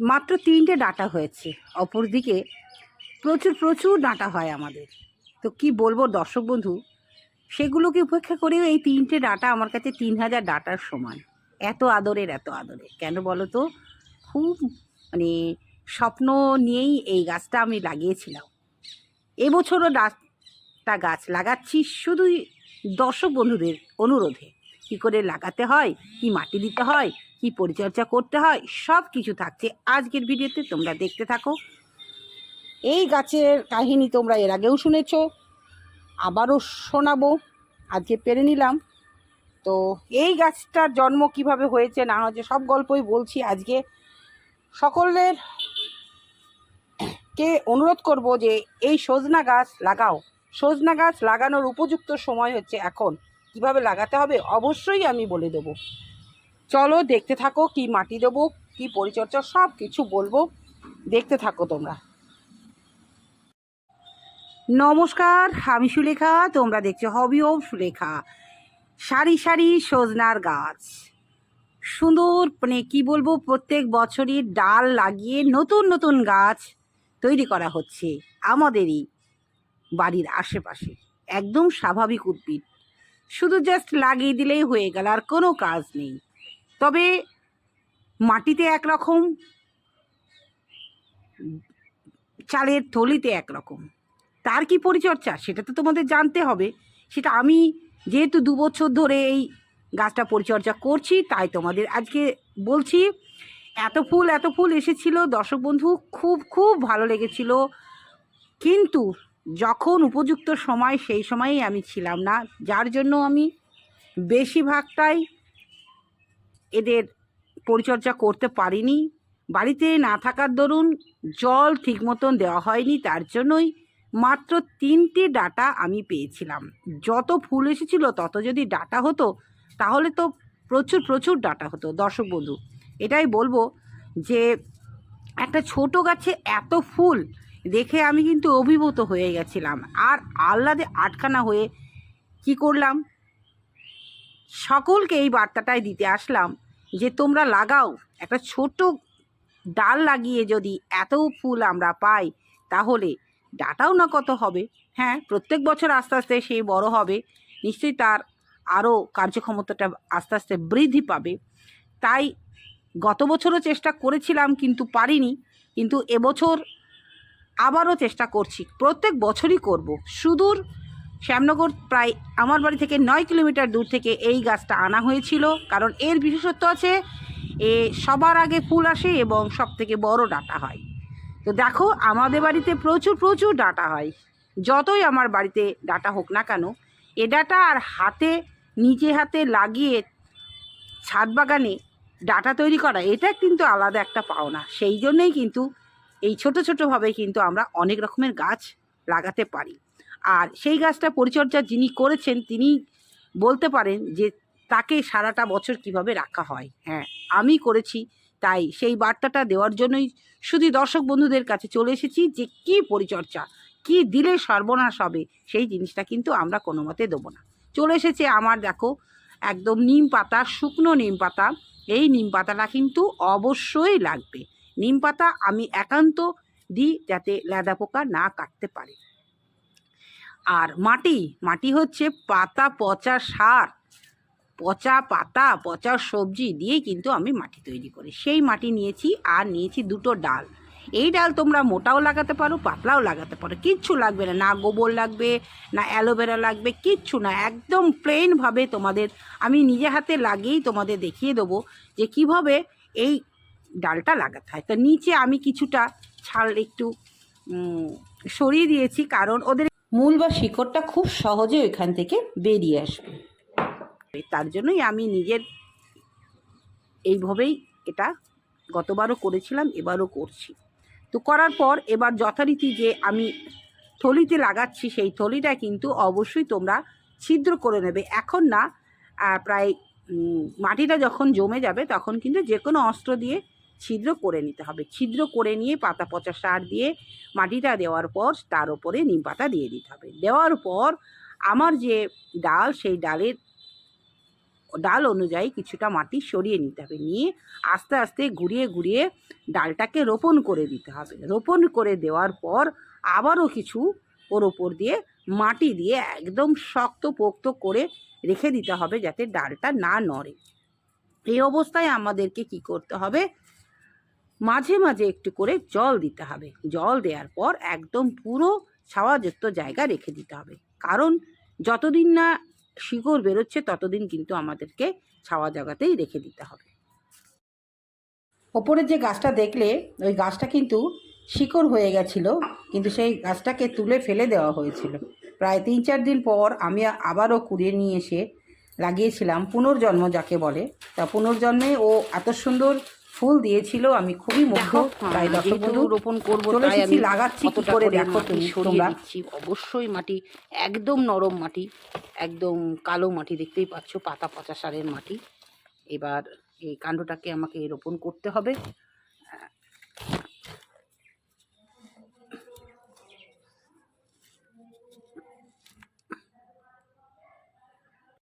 মাত্র তিনটে ডাটা হয়েছে। অপরদিকে প্রচুর প্রচুর ডাটা হয় আমাদের। তো কি বলব দর্শক বন্ধু, সেগুলোকে উপেক্ষা করেও এই তিনটে ডাটা আমার কাছে তিন হাজার ডাটার সমান। এত আদরের এত আদরের। কেন বলো তো? খুব মানে স্বপ্ন নিয়েই এই গাছটা আমি লাগিয়েছিলাম। এবছরও ডাটা গাছ লাগাচ্ছি শুধুই দর্শক বন্ধুদের অনুরোধে। কী করে লাগাতে হয়? কি মাটি দিতে হয়? কি পরিচর্যা করতে হয়, সব কিছু থাকছে। আজকের ভিডিওতে তোমরা দেখতে থাকো। এই গাছের কাহিনী তোমরা এর আগেও শুনেছ, আবারও শোনাবো। আজকে পেরে নিলাম। তো এই গাছটার জন্ম কীভাবে হয়েছে, না হয়েছে, সব গল্পই বলছি আজকে। সকলের কে অনুরোধ করব যে এই সজনা গাছ লাগাও। সজনা গাছ লাগানোর উপযুক্ত সময় হচ্ছে এখন। কীভাবে লাগাতে হবে, অবশ্যই আমি বলে দেবো। চলো দেখতে থাকো, কি মাটি দেবো, কি পরিচর্যা, সব কিছু বলব। দেখতে থাকো তোমরা। নমস্কার, আমি সুলেখা, তোমরা দেখছ হবি ও সুলেখা। সারি সারি সজনার গাছ। সুন্দর মানে কি বলব, প্রত্যেক বছরই ডাল লাগিয়ে নতুন নতুন গাছ তৈরি করা হচ্ছে আমাদেরই বাড়ির আশেপাশে। একদম স্বাভাবিক উদ্ভিদ। শুধু জাস্ট লাগিয়ে দিলেই হয়ে গেল, আর কোনো কাজ নেই। তবে মাটিতে একরকম, চালের থলিতে একরকম। তার কি পরিচর্যা? সেটা তো তোমাদের জানতে হবে। সেটা আমি যেহেতু দু বছর ধরে এই গাছটা পরিচর্যা করছি, তাই তোমাদের আজকে বলছি। এত ফুল এত ফুল এসেছিল। দর্শক বন্ধু, খুব খুব ভালো লেগেছিল। কিন্তু যখন উপযুক্ত সময়, সেই সময়েই আমি ছিলাম না। যার জন্য আমি বেশিরভাগটাই এদের পরিচর্যা করতে পারিনি। বাড়িতে না থাকার দরুন জল ঠিক মতন দেওয়া হয়নি, তার জন্যই মাত্র তিনটি ডাটা আমি পেয়েছিলাম। যত ফুল এসেছিল, তত যদি ডাটা হতো, তাহলে তো প্রচুর প্রচুর ডাটা হতো, দর্শক বন্ধু। এটাই বলব যে, একটা ছোট গাছে এত ফুল দেখে আমি কিন্তু অভিভূত হয়ে গেছিলাম। আর আহ্লাদে আটখানা হয়ে কি করলাম? সকলকে এই বার্তাটাই দিতে আসলাম যে তোমরা লাগাও, একটা ছোট ডাল লাগিয়ে যদি এত ফুল আমরা পাই, তাহলে ডাটাও না কত হবে? হ্যাঁ প্রত্যেক বছর আস্তে আস্তে সে বড় হবে, নিশ্চয়ই তার আরও কার্যক্ষমতাটা আস্তে আস্তে বৃদ্ধি পাবে। তাই গত বছরও চেষ্টা করেছিলাম কিন্তু পারিনি, কিন্তু এবছর আবারও চেষ্টা করছি, প্রত্যেক বছরই করব। সুদূর শ্যামনগর প্রায় আমার বাড়ি থেকে নয় কিলোমিটার দূর থেকে এই গাছটা আনা হয়েছিল। কারণ এর বিশেষত্ব আছে, এ সবার আগে ফুল আসে এবং সব থেকে বড় ডাটা হয়। তো দেখো, আমাদের বাড়িতে প্রচুর প্রচুর ডাটা হয়। যতই আমার বাড়িতে ডাটা হোক না কেন, এ ডাটা আর হাতে, নিজে হাতে লাগিয়ে ছাদ বাগানে ডাটা তৈরি করা, এটা কিন্তু আলাদা একটা পাওনা। সেই জন্যেই কিন্তু এই ছোট, ছোটোভাবে কিন্তু আমরা অনেক রকমের গাছ লাগাতে পারি। আর সেই গাছটা পরিচর্যা যিনি করেছেন, তিনি বলতে পারেন যে তাকে সারাটা বছর কীভাবে রাখা হয়। হ্যাঁ আমি করেছি, তাই সেই বার্তাটা দেওয়ার জন্যই শুধু দর্শক বন্ধুদের কাছে চলে এসেছি যে কি পরিচর্যা, কি দিলে সর্বনাশ হবে, সেই জিনিসটা কিন্তু আমরা কোনো মতে দেবো না। চলে এসেছে আমার, দেখো, একদম নিম পাতা, শুকনো নিম পাতা। এই নিম পাতাটা কিন্তু অবশ্যই লাগবে। নিম পাতা আমি একান্ত দিই যাতে লেদা পোকা না কাটতে পারে। আর মাটি মাটি হচ্ছে পাতা, পচা সার। পচা পাতা, পচা সবজি দিয়েই কিন্তু আমি মাটি তৈরি করি। সেই মাটি নিয়েছি আর নিয়েছি দুটো ডাল। এই ডাল তোমরা মোটাও লাগাতে পারো, পাতলাও লাগাতে পারো। কিচ্ছু লাগবে না না গোবর লাগবে, না অ্যালোভেরা লাগবে, কিচ্ছু না। একদম প্লেনভাবে তোমাদের আমি নিজে হাতে লাগিয়েই তোমাদের দেখিয়ে দেবো যে কীভাবে এই ডালটা লাগাতে হয়। তো নিচে আমি কিছুটা ছাল একটু সরিয়ে দিয়েছি কারণ ওদের মূল বা শিকড়টা খুব সহজে ওইখান থেকে বেরিয়ে আসবে। তার জন্যই আমি নিজের এইভাবেই এটা গতবারও করেছিলাম, এবারও করছি। তো করার পর এবার যথারীতি যে আমি থলিতে লাগাচ্ছি, সেই থলিটা কিন্তু অবশ্যই তোমরা ছিদ্র করে নেবে। এখন না প্রায় মাটিটা যখন জমে যাবে, তখন কিন্তু যে কোনো অস্ত্র দিয়ে ছিদ্র করে নিতে হবে। ছিদ্র করে নিয়ে পাতা পচা সার দিয়ে মাটিটা দেওয়ার পর তার ওপরে নিম পাতা দিয়ে দিতে হবে। দেওয়ার পর আমার যে ডাল, সেই ডালের ডাল অনুযায়ী কিছুটা মাটি সরিয়ে নিতে হবে। নিয়ে আস্তে আস্তে ঘুরিয়ে ঘুরিয়ে ডালটাকে রোপণ করে দিতে হবে। রোপণ করে দেওয়ার পর আবারও কিছু ওর ওপর দিয়ে মাটি দিয়ে একদম শক্ত পোক্ত করে রেখে দিতে হবে যাতে ডালটা না নড়ে। এই অবস্থায় আমাদেরকে কি করতে হবে? মাঝে মাঝে একটু করে জল দিতে হবে। জল দেওয়ার পর একদম পুরো ছাওয়াযুক্ত জায়গা রেখে দিতে হবে। কারণ যতদিন না শিকড় বেরোচ্ছে, ততদিন কিন্তু আমাদেরকে ছাওয়া জায়গাতেই রেখে দিতে হবে। ওপরের যে গাছটা দেখলে, ওই গাছটা কিন্তু শিকড় হয়ে গেছিল, কিন্তু সেই গাছটাকে তুলে ফেলে দেওয়া হয়েছিল। প্রায় তিন চার দিন পর আমি আবারও কুড়িয়ে নিয়ে এসে লাগিয়েছিলাম পুনর্জন্ম যাকে বলে। তা পুনর্জন্মে ও এত সুন্দর ফুল দিয়েছিল আমি খুবই মুগ্ধ। তাই দর্শক বন্ধু রোপণ করব তাই আমি লাগাচ্ছি কি করে দেখো তুমি তোমরা। অবশ্যই মাটি একদম নরম মাটি একদম কালো মাটি দেখতেই পাচ্ছ পাতা পচা সারের মাটি। এবার এই কাণ্ডটাকে আমাকে রোপণ করতে হবে।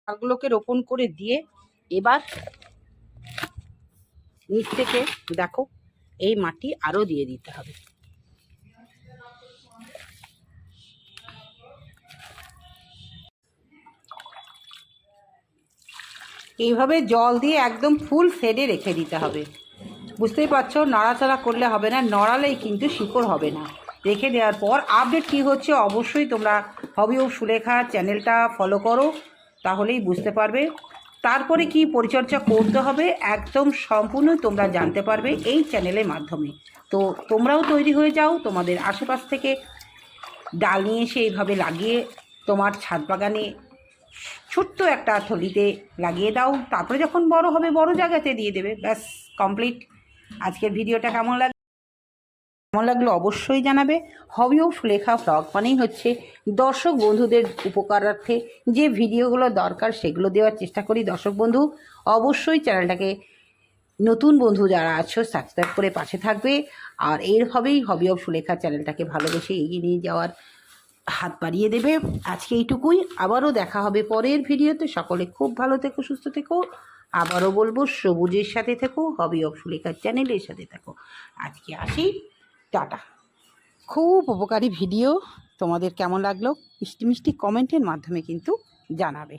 শাকগুলোকে রোপণ করে দিয়ে এবার নিচ থেকে দেখো, এই মাটি আরও দিয়ে দিতে হবে। এইভাবে জল দিয়ে একদম ফুল সেডে রেখে দিতে হবে। বুঝতেই পারছ, নাড়াচাড়া করলে হবে না, নড়ালেই কিন্তু শিকড় হবে না। রেখে দেওয়ার পর আপডেট কী হচ্ছে অবশ্যই তোমরা হবি ও সুলেখা চ্যানেলটা ফলো করো, তাহলেই বুঝতে পারবে। তারপরে কি পরিচর্যা করতে হবে একদম সম্পূর্ণ তোমরা জানতে পারবে এই চ্যানেলের মাধ্যমে। তো তোমরাও তৈরি হয়ে যাও, তোমাদের আশেপাশ থেকে ডাল নিয়ে এসে এইভাবে লাগিয়ে তোমার ছাদ বাগানে ছোট্ট একটা থলিতে লাগিয়ে দাও, তারপরে যখন বড় হবে বড় জায়গাতে দিয়ে দেবে, ব্যাস কমপ্লিট আজকের ভিডিওটা কেমন লাগল? কেমন লাগল অবশ্যই জানাবে। হবি ও সুলেখা ব্লগ মানেই হচ্ছে দর্শক বন্ধুদের উপকারার্থে যে ভিডিওগুলো দরকার সেগুলো দেওয়ার চেষ্টা করি। দর্শক বন্ধু, অবশ্যই চ্যানেলটাকে নতুন বন্ধু যারা আছো সাবস্ক্রাইব করে পাশে থাকবে। আর এরভাবেই হবি অফ সুলেখা চ্যানেলটাকে ভালোবেসে এগিয়ে নিয়ে যাওয়ার হাত বাড়িয়ে দেবে। আজকে এইটুকুই। আবারও দেখা হবে পরের ভিডিওতে। সকলে খুব ভালো থেকো, সুস্থ থেকো। আবারও বলব, সবুজের সাথে থেকো হবি অফ সুলেখার চ্যানেলের সাথে থেকো। আজকে আসি। টাটা। খুব উপকারী ভিডিও। তোমাদের কেমন লাগল? মিষ্টি মিষ্টি কমেন্টের মাধ্যমে কিন্তু জানাবে।